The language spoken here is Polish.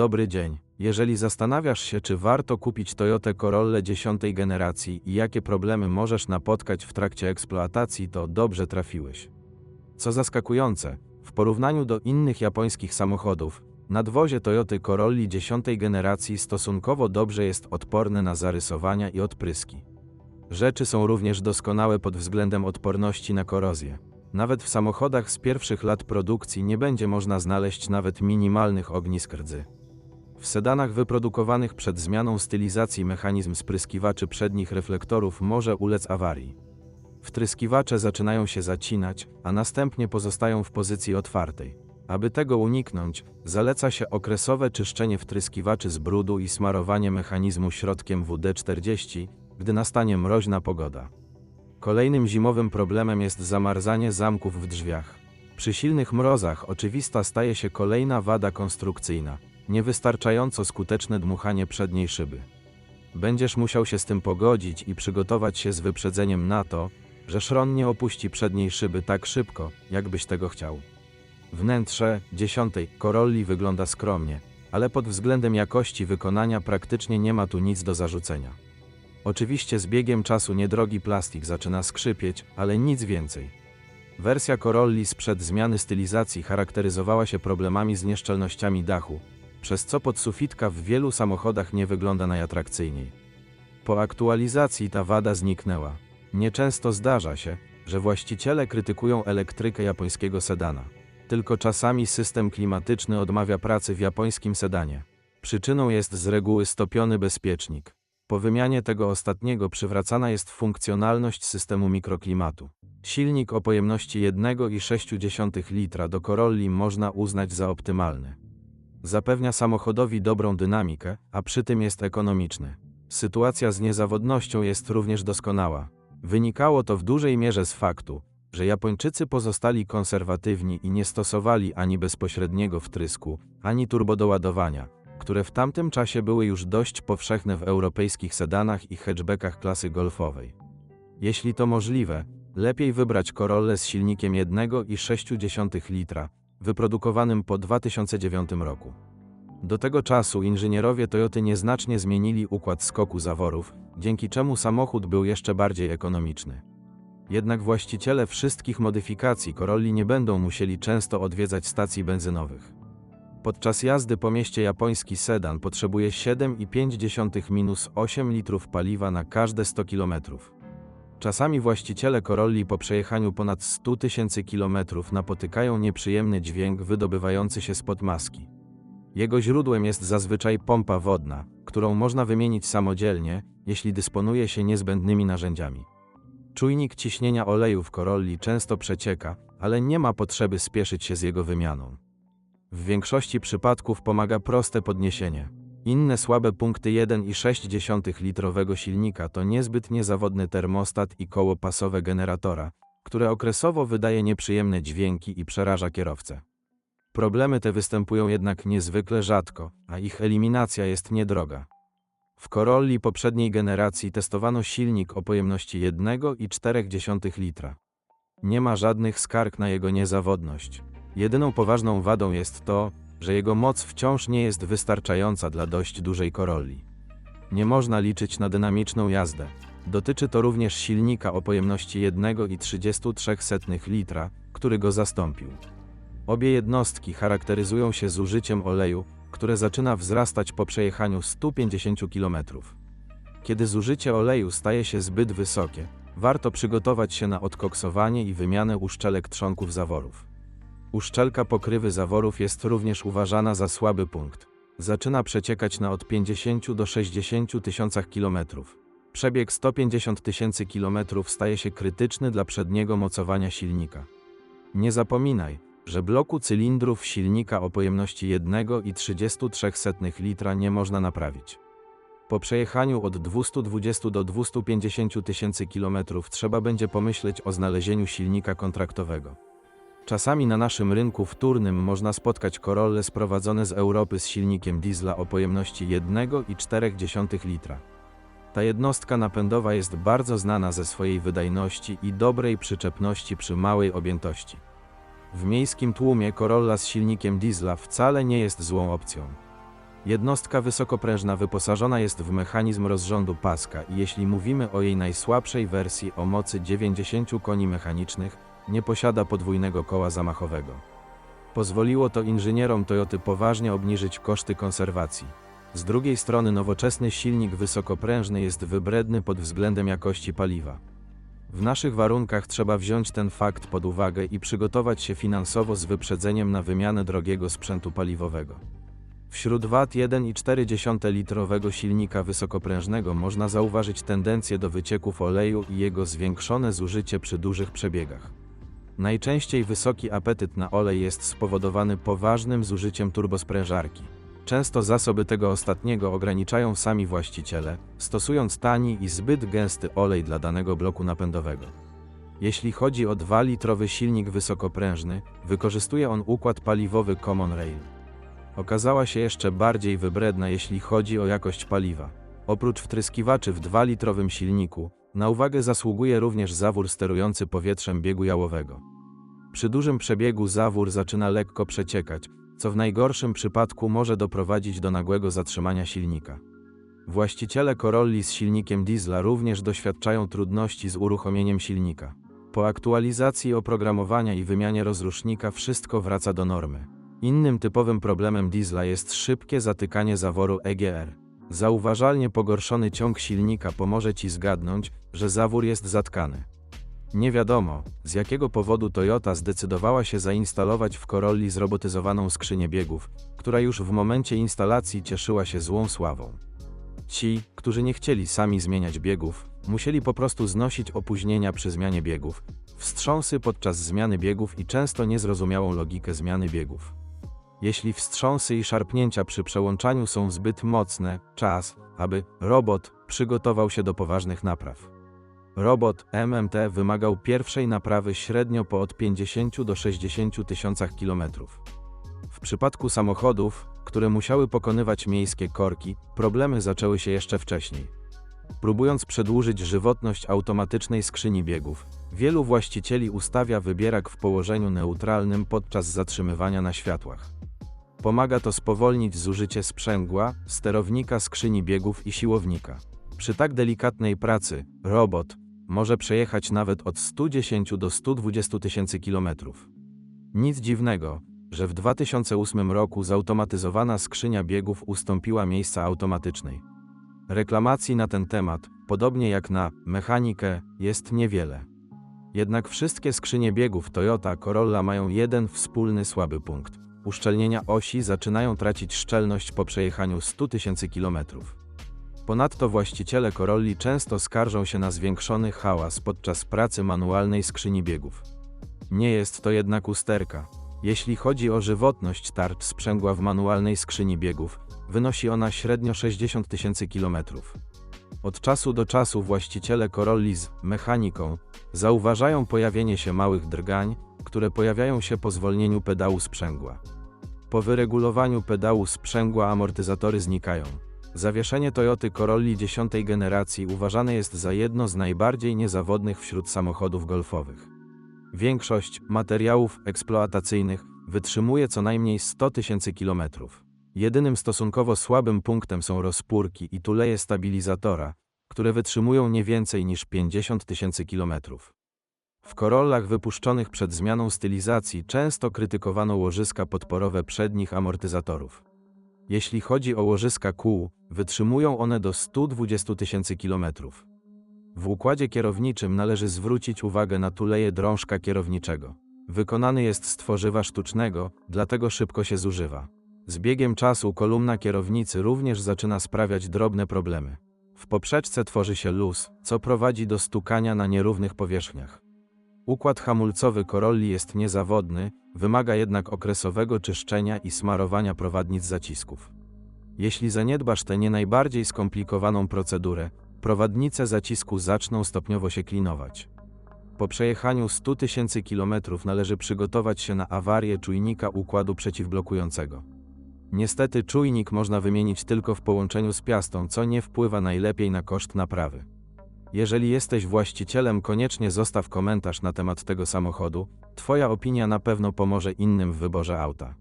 Dobry dzień. Jeżeli zastanawiasz się, czy warto kupić Toyotę Corollę 10 generacji i jakie problemy możesz napotkać w trakcie eksploatacji, to dobrze trafiłeś. Co zaskakujące, w porównaniu do innych japońskich samochodów, nadwozie Toyoty Corolli 10 generacji stosunkowo dobrze jest odporne na zarysowania i odpryski. Rzeczy są również doskonałe pod względem odporności na korozję. Nawet w samochodach z pierwszych lat produkcji nie będzie można znaleźć nawet minimalnych ognisk rdzy. W sedanach wyprodukowanych przed zmianą stylizacji mechanizm spryskiwaczy przednich reflektorów może ulec awarii. Wtryskiwacze zaczynają się zacinać, a następnie pozostają w pozycji otwartej. Aby tego uniknąć, zaleca się okresowe czyszczenie wtryskiwaczy z brudu i smarowanie mechanizmu środkiem WD-40, gdy nastanie mroźna pogoda. Kolejnym zimowym problemem jest zamarzanie zamków w drzwiach. Przy silnych mrozach oczywista staje się kolejna wada konstrukcyjna niewystarczająco skuteczne dmuchanie przedniej szyby. Będziesz musiał się z tym pogodzić i przygotować się z wyprzedzeniem na to, że szron nie opuści przedniej szyby tak szybko, jakbyś tego chciał. Wnętrze dziesiątej Corolli wygląda skromnie, ale pod względem jakości wykonania praktycznie nie ma tu nic do zarzucenia. Oczywiście z biegiem czasu niedrogi plastik zaczyna skrzypieć, ale nic więcej. Wersja Corolli sprzed zmiany stylizacji charakteryzowała się problemami z nieszczelnościami dachu, przez co podsufitka w wielu samochodach nie wygląda najatrakcyjniej. Po aktualizacji ta wada zniknęła. Nieczęsto zdarza się, że właściciele krytykują elektrykę japońskiego sedana. Tylko czasami system klimatyczny odmawia pracy w japońskim sedanie. Przyczyną jest z reguły stopiony bezpiecznik. Po wymianie tego ostatniego przywracana jest funkcjonalność systemu mikroklimatu. Silnik o pojemności 1,6 litra do Corolli można uznać za optymalny. Zapewnia samochodowi dobrą dynamikę, a przy tym jest ekonomiczny. Sytuacja z niezawodnością jest również doskonała. Wynikało to w dużej mierze z faktu, że Japończycy pozostali konserwatywni i nie stosowali ani bezpośredniego wtrysku, ani turbodoładowania, które w tamtym czasie były już dość powszechne w europejskich sedanach i hatchbackach klasy golfowej. Jeśli to możliwe, lepiej wybrać Corollę z silnikiem 1,6 litra, wyprodukowanym po 2009 roku. Do tego czasu inżynierowie Toyoty nieznacznie zmienili układ skoku zaworów, dzięki czemu samochód był jeszcze bardziej ekonomiczny. Jednak właściciele wszystkich modyfikacji Corolli nie będą musieli często odwiedzać stacji benzynowych. Podczas jazdy po mieście japoński sedan potrzebuje 7,5-8 litrów paliwa na każde 100 kilometrów. Czasami właściciele Corolli po przejechaniu ponad 100 tysięcy kilometrów napotykają nieprzyjemny dźwięk wydobywający się spod maski. Jego źródłem jest zazwyczaj pompa wodna, którą można wymienić samodzielnie, jeśli dysponuje się niezbędnymi narzędziami. Czujnik ciśnienia oleju w Corolli często przecieka, ale nie ma potrzeby spieszyć się z jego wymianą. W większości przypadków pomaga proste podniesienie. Inne słabe punkty 1,6 litrowego silnika to niezbyt niezawodny termostat i koło pasowe generatora, które okresowo wydaje nieprzyjemne dźwięki i przeraża kierowcę. Problemy te występują jednak niezwykle rzadko, a ich eliminacja jest niedroga. W Corolli poprzedniej generacji testowano silnik o pojemności 1,4 litra. Nie ma żadnych skarg na jego niezawodność. Jedyną poważną wadą jest to, że jego moc wciąż nie jest wystarczająca dla dość dużej Corolli. Nie można liczyć na dynamiczną jazdę. Dotyczy to również silnika o pojemności 1,33 litra, który go zastąpił. Obie jednostki charakteryzują się zużyciem oleju, które zaczyna wzrastać po przejechaniu 150 km. Kiedy zużycie oleju staje się zbyt wysokie, warto przygotować się na odkoksowanie i wymianę uszczelek trzonków zaworów. Uszczelka pokrywy zaworów jest również uważana za słaby punkt. Zaczyna przeciekać na od 50 do 60 tysiącach kilometrów. Przebieg 150 tysięcy kilometrów staje się krytyczny dla przedniego mocowania silnika. Nie zapominaj, że bloku cylindrów silnika o pojemności 1,33 litra nie można naprawić. Po przejechaniu od 220 do 250 tysięcy kilometrów trzeba będzie pomyśleć o znalezieniu silnika kontraktowego. Czasami na naszym rynku wtórnym można spotkać Corolle sprowadzone z Europy z silnikiem diesla o pojemności 1,4 litra. Ta jednostka napędowa jest bardzo znana ze swojej wydajności i dobrej przyczepności przy małej objętości. W miejskim tłumie Corolla z silnikiem diesla wcale nie jest złą opcją. Jednostka wysokoprężna wyposażona jest w mechanizm rozrządu paska i jeśli mówimy o jej najsłabszej wersji o mocy 90 koni mechanicznych, nie posiada podwójnego koła zamachowego. Pozwoliło to inżynierom Toyoty poważnie obniżyć koszty konserwacji. Z drugiej strony nowoczesny silnik wysokoprężny jest wybredny pod względem jakości paliwa. W naszych warunkach trzeba wziąć ten fakt pod uwagę i przygotować się finansowo z wyprzedzeniem na wymianę drogiego sprzętu paliwowego. Wśród wad 1,4 litrowego silnika wysokoprężnego można zauważyć tendencję do wycieków oleju i jego zwiększone zużycie przy dużych przebiegach. Najczęściej wysoki apetyt na olej jest spowodowany poważnym zużyciem turbosprężarki. Często zasoby tego ostatniego ograniczają sami właściciele, stosując tani i zbyt gęsty olej dla danego bloku napędowego. Jeśli chodzi o 2-litrowy silnik wysokoprężny, wykorzystuje on układ paliwowy Common Rail. Okazała się jeszcze bardziej wybredna, jeśli chodzi o jakość paliwa. Oprócz wtryskiwaczy w 2-litrowym silniku, na uwagę zasługuje również zawór sterujący powietrzem biegu jałowego. Przy dużym przebiegu zawór zaczyna lekko przeciekać, co w najgorszym przypadku może doprowadzić do nagłego zatrzymania silnika. Właściciele Corolli z silnikiem diesla również doświadczają trudności z uruchomieniem silnika. Po aktualizacji oprogramowania i wymianie rozrusznika wszystko wraca do normy. Innym typowym problemem diesla jest szybkie zatykanie zaworu EGR. Zauważalnie pogorszony ciąg silnika pomoże Ci zgadnąć, że zawór jest zatkany. Nie wiadomo, z jakiego powodu Toyota zdecydowała się zainstalować w Corolli zrobotyzowaną skrzynię biegów, która już w momencie instalacji cieszyła się złą sławą. Ci, którzy nie chcieli sami zmieniać biegów, musieli po prostu znosić opóźnienia przy zmianie biegów, wstrząsy podczas zmiany biegów i często niezrozumiałą logikę zmiany biegów. Jeśli wstrząsy i szarpnięcia przy przełączaniu są zbyt mocne, czas, aby robot przygotował się do poważnych napraw. Robot MMT wymagał pierwszej naprawy średnio po od 50 do 60 tysiącach kilometrów. W przypadku samochodów, które musiały pokonywać miejskie korki, problemy zaczęły się jeszcze wcześniej. Próbując przedłużyć żywotność automatycznej skrzyni biegów, wielu właścicieli ustawia wybierak w położeniu neutralnym podczas zatrzymywania na światłach. Pomaga to spowolnić zużycie sprzęgła, sterownika skrzyni biegów i siłownika. Przy tak delikatnej pracy, robot może przejechać nawet od 110 do 120 tysięcy kilometrów. Nic dziwnego, że w 2008 roku zautomatyzowana skrzynia biegów ustąpiła miejsca automatycznej. Reklamacji na ten temat, podobnie jak na mechanikę, jest niewiele. Jednak wszystkie skrzynie biegów Toyota Corolla mają jeden wspólny słaby punkt. Uszczelnienia osi zaczynają tracić szczelność po przejechaniu 100 tysięcy kilometrów. Ponadto właściciele Corolli często skarżą się na zwiększony hałas podczas pracy manualnej skrzyni biegów. Nie jest to jednak usterka. Jeśli chodzi o żywotność tarcz sprzęgła w manualnej skrzyni biegów, wynosi ona średnio 60 tysięcy kilometrów. Od czasu do czasu właściciele Corolli z mechaniką zauważają pojawienie się małych drgań, które pojawiają się po zwolnieniu pedału sprzęgła. Po wyregulowaniu pedału sprzęgła amortyzatory znikają. Zawieszenie Toyoty Corolli 10 generacji uważane jest za jedno z najbardziej niezawodnych wśród samochodów golfowych. Większość materiałów eksploatacyjnych wytrzymuje co najmniej 100 tysięcy kilometrów. Jedynym stosunkowo słabym punktem są rozpórki i tuleje stabilizatora, które wytrzymują nie więcej niż 50 tysięcy kilometrów. W Corollach wypuszczonych przed zmianą stylizacji często krytykowano łożyska podporowe przednich amortyzatorów. Jeśli chodzi o łożyska kół, wytrzymują one do 120 tysięcy kilometrów. W układzie kierowniczym należy zwrócić uwagę na tuleje drążka kierowniczego. Wykonany jest z tworzywa sztucznego, dlatego szybko się zużywa. Z biegiem czasu kolumna kierownicy również zaczyna sprawiać drobne problemy. W poprzeczce tworzy się luz, co prowadzi do stukania na nierównych powierzchniach. Układ hamulcowy Corolli jest niezawodny, wymaga jednak okresowego czyszczenia i smarowania prowadnic zacisków. Jeśli zaniedbasz tę nie najbardziej skomplikowaną procedurę, prowadnice zacisku zaczną stopniowo się klinować. Po przejechaniu 100 tysięcy kilometrów należy przygotować się na awarię czujnika układu przeciwblokującego. Niestety czujnik można wymienić tylko w połączeniu z piastą, co nie wpływa najlepiej na koszt naprawy. Jeżeli jesteś właścicielem, koniecznie zostaw komentarz na temat tego samochodu. Twoja opinia na pewno pomoże innym w wyborze auta.